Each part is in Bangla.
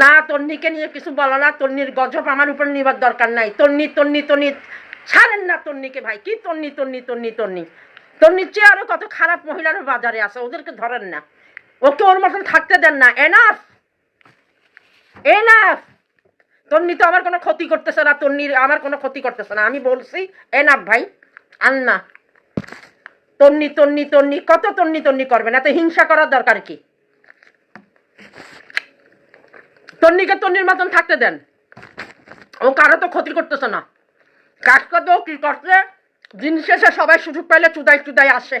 না, তন্নিকে নিয়ে কিছু বলো না, তন্নির গজব আমার উপর নিবার দরকার নাই। তন্নি তন্নি তন্নি, ছাড়েন না তন্নিকে ভাই। কি তন্নি তন্নি তন্নি তন্নি? তন্নির চেয়ে আরও কত খারাপ মহিলারও বাজারে আছে, ওদেরকে ধরেন না। ওকে ওর মতন থাকতে দেন না। এনাফ এনাফ তন্নি তো আমার কোনো ক্ষতি করতেছে না, তন্নির আমার কোনো ক্ষতি করতেছে না। আমি বলছি এনাফ ভাই। আন্না। তন্নি তন্নি তন্নি, কত তন্নি তন্নি করবেন? এত হিংসা করার দরকার কি? তন্নিকে তন্নির মতন থাকতে দেন। ও কারও তো ক্ষতি করতেছে না। কাজ করতেও কি করছে? দিন শেষে সবাই সুযোগ পাইলে চুদাই চুদাই আসে।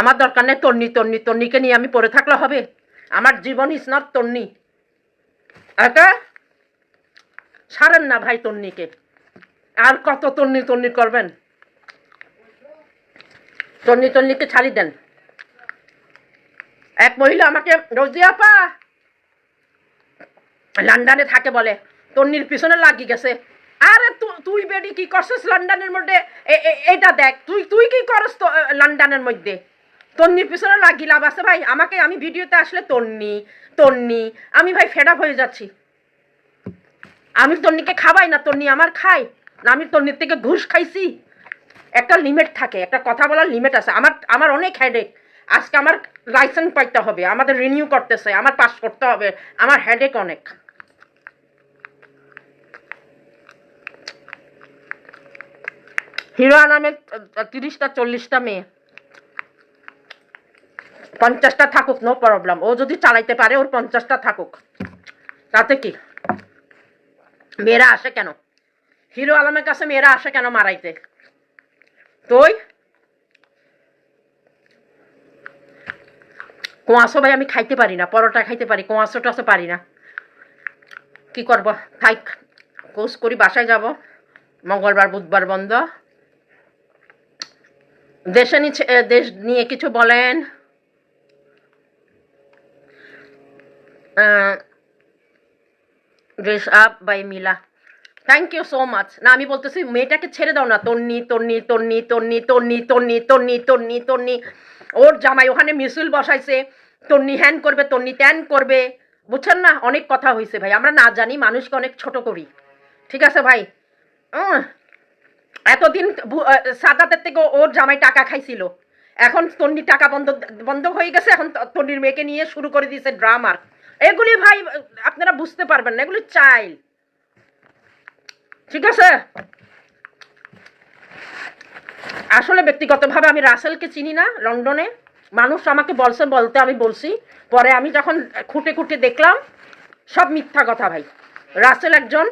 আমার দরকার নেই তন্নি তন্নি, তন্নিকে নিয়ে আমি পড়ে থাকলে হবে। আমার জীবন ইস নট তন্নি। একা ছাড়েন না ভাই তন্নিকে। আর কত তন্নি তন্নি করবেন? তন্নি তন্নিকে ছাড়ি দেন। এক মহিলা আমাকে রোজি আপা! লন্ডনে থাকে বলে। তন্নির পিছনে লাগি গেছে। আরে তুই বেডি কি করছিস লন্ডনের মধ্যে? এটা দেখ, তুই তুই কি করস তো লন্ডনের মধ্যে? তন্নির পিছনে লাগি লাভ আছে, ভাই, আমাকে আমি ভিডিওতে আসলে তন্নি তন্নি, আমি ভাই ফেড হয়ে যাচ্ছি। আমি তন্নিকে খাবাই না, তন্নি আমার খাই না, আমি তন্নির থেকে ঘুষ খাইছি। একটা লিমিট থাকে, একটা কথা বলার লিমিট আছে। আমার আমার অনেক হেডেক আজকে আমার লাইসেন্স পাইতে হবে, আমাদের রিনিউ করতেছে, আমার পাস করতে হবে, আমার হেডেক অনেক। হিরো নামে তিরিশটা, চল্লিশটা মেয়ে। পঞ্চাশটা থাকুক নো প্রবলেম ও যদি চালাইতে পারে, ওর পঞ্চাশটা থাকুক। তাতে কি? মেয়েরা আসে কেন? হিরো আলমের কাছে মেয়েরা আসে কেন মারাইতে? তুই? কোয়াশো ভাই আমি খাইতে পারি না, পরোটা খাইতে পারি, কোয়াশো টাশো পারি না। কি করব? থাইক কোর্স করি, বাসায় যাব। মঙ্গলবার, বুধবার বন্ধ। দেশে দেশ নিয়ে কিছু বলেন। Dress up by Mila. Thank you so much না, আমি বলতেছি, মেয়েটাকে ছেড়ে দাও না, তন্নি তন্নি তন্নি তন্নি তন্নি তন্নি তন্নি তন্নি তন্নি। ওর জামাই ওখানে মিছিল বসাইছে, তন্নি হ্যান করবে, তন্নি ত্যান করবে। বুঝছেন না? অনেক কথা হয়েছে ভাই। আমরা না জানি, মানুষকে অনেক ছোট করি। ঠিক আছে ভাই? এতদিন সাদাতের থেকে ওর জামাই টাকা খাইছিল। এখন তন্নি টাকা বন্ধ বন্ধ হয়ে গেছে, এখন তন্নির মেয়েকে নিয়ে শুরু করে দিয়েছে ড্রামার এগুলি ভাই, আপনারা বুঝতে পারবেন না, এগুলি চাইল্ড। ঠিক আছে? আসলে ব্যক্তিগতভাবে আমি রাসেলকে চিনি না, লন্ডনে। মানুষ আমাকে বলছে, বলতে আমি বলছি। পরে আমি যখন খুঁটে খুঁটে দেখলাম, সব মিথ্যা কথা ভাই। রাসেল একজন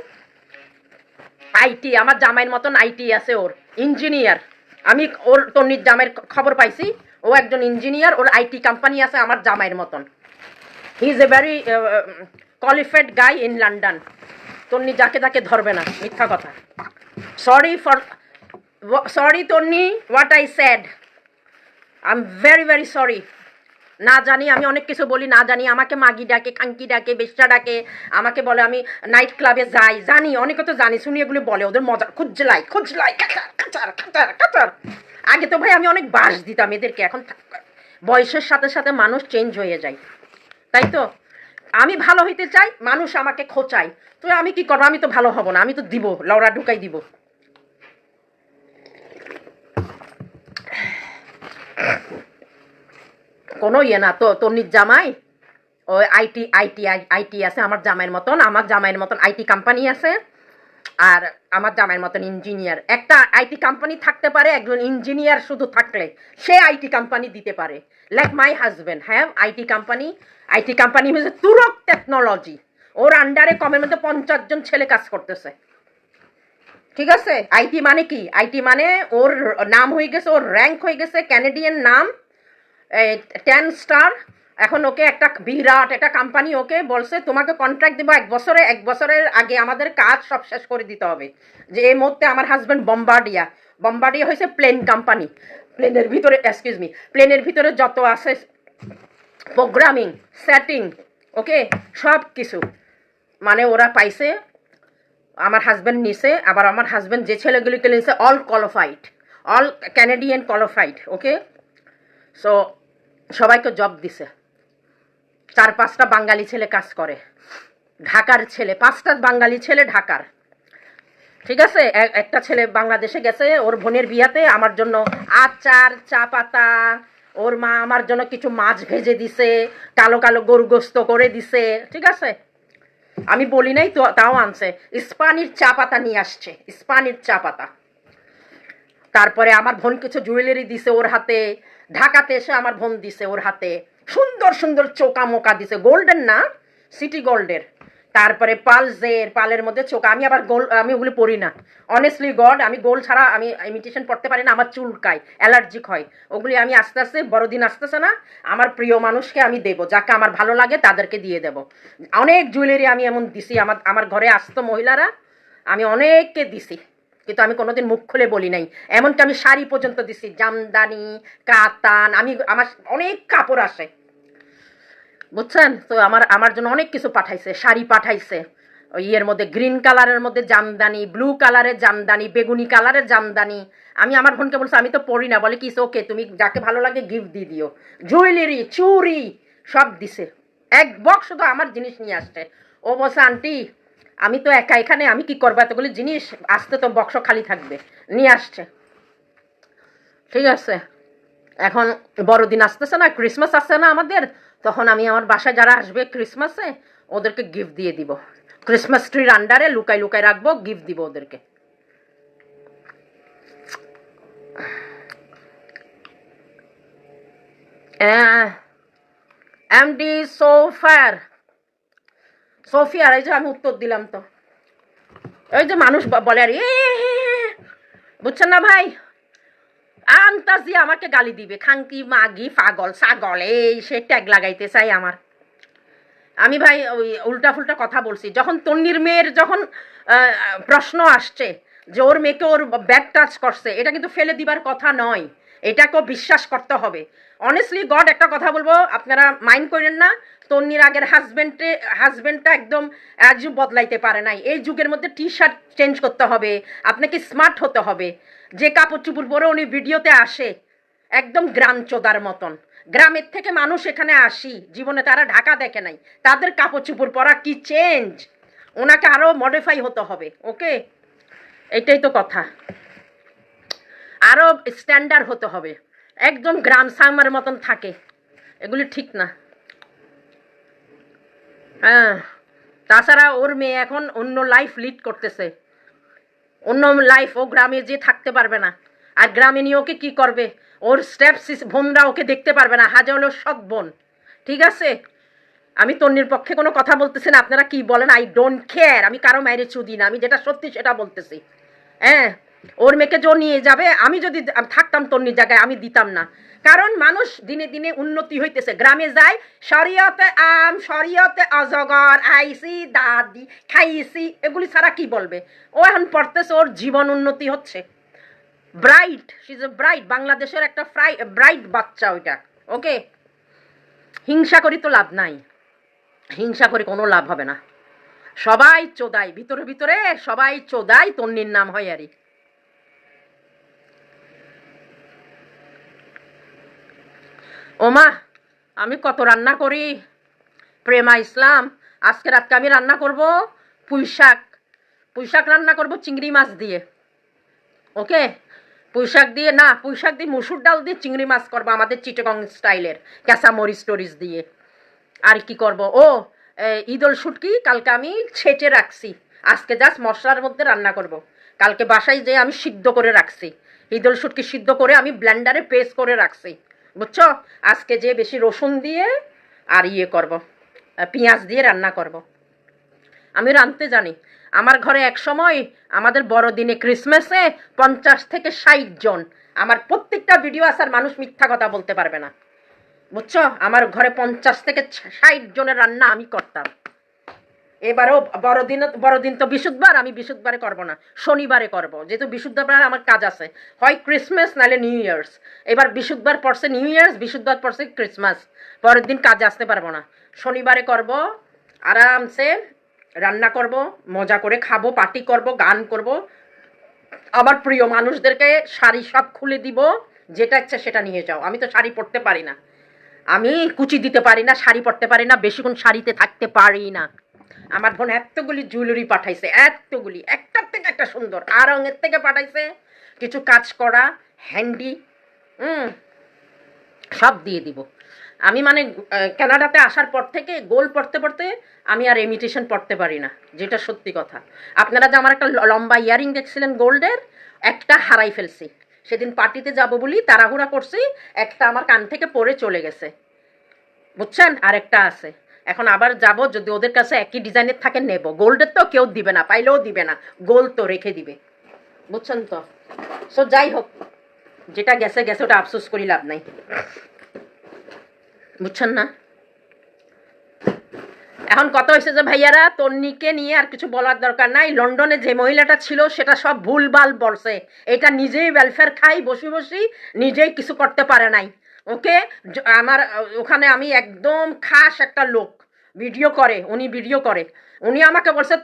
আইটি আমার জামাইয়ের মতন আইটি আছে ওর, ইঞ্জিনিয়ার। আমি ওর তন্নির জামাইয়ের খবর পাইছি, ও একজন ইঞ্জিনিয়ার, ওর আইটি কোম্পানি আছে আমার জামাইয়ের মতন। He is a very qualified guy in London Tonni যাকে তাকে ধরবে না, মিথ্যা কথা। Sorry for sorry Tonni what I said I am very very sorry না জানি, আমি অনেক কিছু বলি, না জানি। আমাকে মাগি ডাকে খাঙ্কি ডাকে, বেশ্যা ডাকে, আমাকে বলে আমি নাইট ক্লাবে যাই। জানি, অনেকে তো জানি, শুনি এগুলো বলে, ওদের মজা, খুঁজলাই খুঁজলাই আগে তো ভাই আমি অনেক বাস দিতাম এদেরকে, এখন বয়সের সাথে সাথে মানুষ চেঞ্জ হয়ে যায়। তাই তো? আমি ভালো হইতে চাই, মানুষ আমাকে খোঁচায়। তো আমি কি করব? আমি তো ভালো হব না, আমি তো দিব লড়া ঢুকাই দিব। কোনো ইয়ে না। তো তন্নির জামাই? ওই আইটি আইটি আইটি আছে আমার জামাইয়ের মতন। আমার জামাইয়ের মতন আইটি কোম্পানি আছে। আর আমার জামাইয়ের মতন ইঞ্জিনিয়ার একটা আইটি কোম্পানি থাকতে পারে, একজন ইঞ্জিনিয়ার শুধু থাকলে। সে আইটি কোম্পানি দিতে পারে। Like my husband have IT company IT company হচ্ছে তুরক টেকনোলজি ওর আন্ডারে কমের মধ্যে পঞ্চাশ জন ছেলে কাজ করতেছে। ঠিক আছে? আইটি মানে কি? আইটি মানে ওর নাম হয়ে গেছে, ওর র্যাঙ্ক হয়ে গেছে ক্যানেডিয়ান নাম। টেন স্টার এখন ওকে একটা বিরাট, একটা কোম্পানি ওকে বলছে, তোমাকে কন্ট্রাক্ট দেবো এক বছরে, এক বছরের আগে আমাদের কাজ সব শেষ করে দিতে হবে। যে এই মুহূর্তে আমার হাজব্যান্ড বম্বার্ডিয়া বম্বার্ডিয়া হয়েছে প্লেন কোম্পানি প্লেনের ভিতরে এক্সকিউজ মি প্লেনের ভিতরে যত আছে প্রোগ্রামিং সেটিং ওকে সব কিছু। মানে ওরা পাইছে, আমার হাজব্যান্ড নিছে, আবার আমার হাজব্যান্ড যে ছেলেগুলিকে নিছে all qualified all Canadian qualified okay so সবাইকে জব দিছে। চার পাঁচটা বাঙালি ছেলে কাজ করে। ঢাকার ছেলে, পাঁচটা বাঙালি ছেলে ঢাকার। ঠিক আছে? একটা ছেলে বাংলাদেশে গেছে, ওর বোনের বিয়াতে আমার জন্য আচার, চা পাতা, ওর মা আমার জন্য কিছু মাছ ভেজে দিছে, কালো কালো গরু গোস্ত করে দিছে। ঠিক আছে? আমি বলি নাই তো, তাও আনছে। ইস্পানির চা পাতা নিয়ে আসছে, ইস্পানির চা পাতা। তারপরে আমার বোন কিছু জুয়েলারি দিছে ওর হাতে। ঢাকাতে এসে আমার বোন দিছে ওর হাতে। সুন্দর সুন্দর চোকা মোকা দিছে। গোল্ডেন না? সিটি গোল্ডের তারপরে পালসের পালের মধ্যে চোকা। আমি আবার গোল, আমি ওগুলি পরি না। অনেস্টলি গড আমি গোল ছাড়া আমি ইমিটেশন পড়তে পারি না। আমার চুলকায় অ্যালার্জিক হয়। ওগুলি আমি আস্তে আস্তে, বড়দিন আসতেছে না, আমার প্রিয় মানুষকে আমি দেবো। যাকে আমার ভালো লাগে তাদেরকে দিয়ে দেবো। অনেক জুয়েলারি আমি এমন দিছি। আমার আমার ঘরে আসতো মহিলারা, আমি অনেককে দিছি। কিন্তু আমি কোনোদিন মুখ খুলে বলি নাই। এমনকি আমি শাড়ি পর্যন্ত দিছি, জামদানি, কাতান, আমি আমার অনেক কাপড় আসে। বুঝছেন? তো আমার আমার জন্য অনেক কিছু পাঠাইছে, শাড়ি পাঠাইছে। ইয়ের মধ্যে, গ্রিন কালারের মধ্যে জামদানি, ব্লু কালারের জামদানি, বেগুনি কালারের জামদানি। আমি আমার বোনকে বলছি, আমি তো পড়ি না। বলে কি ওকে, তুমি যাকে ভালো লাগে গিফট দিয়ে দিও। জুয়েলারি চুরি সব দিছে। এক বক্স শুধু আমার জিনিস নিয়ে আসছে। ও বসে আন্টি আমি তো একা এখানে আমি কি করব এতগুলি জিনিস আসতে তো বক্স খালি থাকবে নিয়ে আসছে ঠিক আছে এখন বড়দিন আসতেছে না ক্রিসমাস আসছে না আমাদের তখন আমি আমার বাসায় যারা আসবে ক্রিসমাসে ওদেরকে গিফট দিয়ে দিব ক্রিসমাস ট্রির আন্ডারে লুকাই লুকাই রাখব গিফট দিব ওদেরকে এমডি সোফার সোফিয়ার এই যে আমি উত্তর দিলাম তো। ওই যে মানুষ বলে আর "এ, বুঝছেন না ভাই? আন্তাজ আমাকে গালি দিবে খাঙ্কি মাগি পাগল ছাগল এই সে ট্যাগ লাগাইতে চাই আমার। আমি ভাই ওই উল্টা ফুলটা কথা বলছি যখন তন্নির মেয়ের যখন প্রশ্ন আসছে যে ওর মেয়েকে ওর ব্যাক টাচ করছে এটা কিন্তু ফেলে দিবার কথা নয় এটাকেও বিশ্বাস করতে হবে। অনেস্টলি গড একটা কথা বলব আপনারা মাইন্ড করেন না তন্নির আগের হাজবেন্ডে হাজবেন্ডটা একদম যুগ বদলাইতে পারে নাই। এই যুগের মধ্যে টি শার্ট চেঞ্জ করতে হবে, আপনাকে স্মার্ট হতে হবে। যে কাপড় চুপুর পরে উনি ভিডিওতে আসে, একদম গ্রাম চোদার মতন। গ্রামের থেকে মানুষ এখানে আসি, জীবনে তারা ঢাকা দেখে নাই। তাদের কাপড় চুপুর পরা কি চেঞ্জ ওনাকে আরও মডিফাই হতে হবে, ওকে? এটাই তো কথা। আরও স্ট্যান্ডার্ড হতে হবে। একদম গ্রাম সামার মতন থাকে। এগুলি ঠিক না। হ্যাঁ। তাছাড়া ওর মেয়ে এখন অন্য লাইফ লিড করতেছে। অন্য লাইফ ও গ্রামে যে থাকতে পারবে না। আর গ্রামে নিয়ে ওকে কী করবে? ওর স্টেপস বোনরা ওকে দেখতে পারবে না। হাজা হলো সৎ বোন। ঠিক আছে? আমি তন্নির পক্ষে কোনো কথা বলতেছি না। আপনারা কি বলেন? আই ডোন্ট কেয়ার আমি কারও মায়ের চুদি না। আমি যেটা সত্যি সেটা বলতেছি। হ্যাঁ? ওর মেয়েকে জো নিয়ে যাবে, আমি যদি থাকতাম তন্নির জায়গায়, আমি দিতাম না। কারণ মানুষ দিনে দিনে উন্নতি হইতেছে। গ্রামে যায় শরীয়তে আম, শরীয়তে অজগর, আইসি, দাদি খাইছি এগুলি ছাড়া কি বলবে? ও এখন পড়তেছে, ওর জীবন উন্নতি হচ্ছে। ব্রাইট সিজ এ ব্রাইট, বাংলাদেশের একটা ফ্রাই, ব্রাইট বাচ্চা ওইটা, ওকে? হিংসা করি তো লাভ নাই। হিংসা করে কোনো লাভ হবে না। সবাই চোদাই, ভিতরে ভিতরে সবাই চোদাই, তন্নির নাম হয় আরই। ওমা, আমি কত রান্না করি? প্রেমা ইসলাম, আজকে রাতকে আমি রান্না করব পুঁই শাক। পুঁই শাক রান্না করব চিংড়ি মাছ দিয়ে। ওকে? পুঁই শাক দিয়ে, না, পুঁই শাক দিয়ে মুসুর ডাল দিয়ে চিংড়ি মাছ করব আমাদের চিটগং স্টাইলের ক্যাঁচা মরিচ টরিচ দিয়ে। আর কি করব? ও ঈদল শুটকি কালকে আমি ছেঁচে রাখছি। আজকে জাস্ট মশলার মধ্যে রান্না করব। কালকে বাসায় যেয়ে আমি সিদ্ধ করে রাখছি। ঈদল শুটকি সিদ্ধ করে আমি ব্লেন্ডারে পেস্ট করে রাখছি। বুঝছ? আজকে যে বেশি রসুন দিয়ে আর ইয়ে করব পেঁয়াজ দিয়ে রান্না করব। আমি রাঁধতে জানি। আমার ঘরে এক সময় আমাদের বড়দিনে ক্রিসমাসে পঞ্চাশ থেকে ষাট জন। আমার প্রত্যেকটা ভিডিও আসার মানুষ মিথ্যা কথা বলতে পারবে না। বুঝছ? আমার ঘরে পঞ্চাশ থেকে ষাট জনের রান্না আমি করতাম। এবারও বড়দিন বড়দিন তো বিশুদ্ধবার, আমি বিশুদ্ধবারে করব না। শনিবারে করব, যেহেতু বিশুদ্ধবার আমার কাজ আছে। হয় ক্রিসমাস নাহলে নিউ ইয়ার্স এবার বিশুদ্ধবার পড়ছে নিউ ইয়ার্স বিশুদ্ধবার পড়ছে ক্রিসমাস পরের দিন কাজে আসতে পারব না। শনিবারে করব, আরামসে রান্না করব, মজা করে খাব, পার্টি করব, গান করব। আমার প্রিয় মানুষদেরকে শাড়ি সব খুলে দিব, যেটা ইচ্ছা সেটা নিয়ে যাও। আমি তো শাড়ি পরতে পারি না। আমি কুচি দিতে পারি না, শাড়ি পরতে পারি না, বেশিক্ষণ শাড়িতে থাকতে পারি না। আমার বোন এতগুলি জুয়েলারি পাঠাইছে, এতগুলি, একটার থেকে একটা সুন্দর, আর রঙের থেকে পাঠাইছে। কিছু কাজ করা হ্যান্ডি হুম, সব দিয়ে দিব। আমি মানে কানাডাতে আসার পর থেকে গোল পড়তে পড়তে আমি আর ইমিটেশন পড়তে পারি না, যেটা সত্যি কথা। আপনারা যে আমার একটা লম্বা ইয়ারিং দেখছিলেন গোল্ডের, একটা হারাই ফেলছি। সেদিন পার্টিতে যাব বলি, তাড়াহুড়া করছি, একটা আমার কান থেকে পড়ে চলে গেছে। বুঝছেন? আর একটা আছে। এখন আবার যাব, যদি ওদের কাছে একই ডিজাইনের থাকে, নেব। গোল্ডের তো কেউ দিবে না, পাইলেও দিবে না। গোল্ড তো রেখে দিবে। বুঝছেন তো? সো যাই হোক, যেটা গেছে গেছে, ওটা আফসোস করি লাভ নাই। বুঝছেন না? এখন কথা হয়েছে যে, ভাইয়ারা, তন্নিকে নিয়ে আর কিছু বলার দরকার নাই। লন্ডনে যে মহিলাটা ছিল, সেটা সব ভুলভাল বলছে। এটা নিজেই ওয়েলফেয়ার খাই, বসে, বসি, নিজেই কিছু করতে পারে নাই। ওকে? আমার, ওখানে আমি একদম খাস একটা লোক। ভিডিও করে, উনি ভিডিও করে। উনি আমাকে বলছে